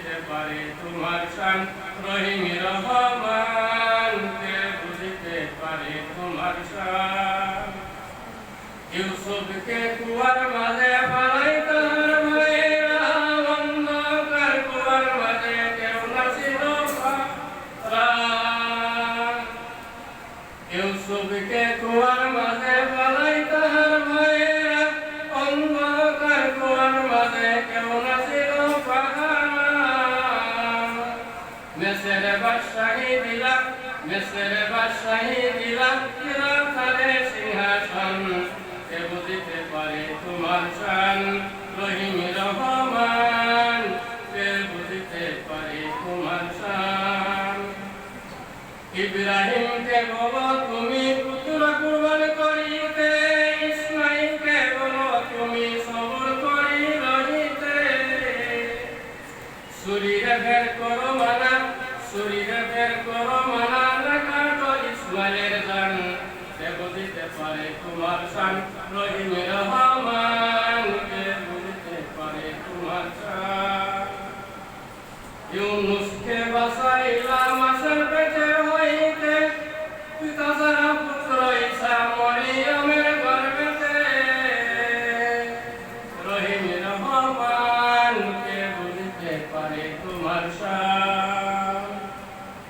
বুঝিতে পারে তোমার শান রহিম রহমান, কে বুঝিতে পারে তোমার শান ইউসুফকে কুয়ার মাঝে পালাই তার ভাইরা, অন্ধকার কুয়ার মাঝে কেউ নাছিল ইউসুফকে কুয়ার মেসের বাদশাহী দিলা মেসের বাদশাহী দিলা দিলা তারে সিংহাসন কে বুঝিতে পারে তোমার শান রহিম রহমান কে বুঝিতে পারে তোমার শান ইব্রাহিমকে তুমি পুত্র কুরবান করিতে ইসমাইলকে বলো তুমি সবর করি রহিতে শরীরে বের করো মানা শরীরের করো মালা লাগাতো ইসমাইলের গান সে বুঝিতে পারে তোমার শান, রহিমের রহমান সে বুঝিতে পারে তোমার শান। ইউনুসকে বাসাইলাম আসল পেটে হইতে। পিতা সারা পুত্র ইসা মরিয়মের গর্ভেতে রহিমের রহমান কে বুঝিতে পারে তোমার শান।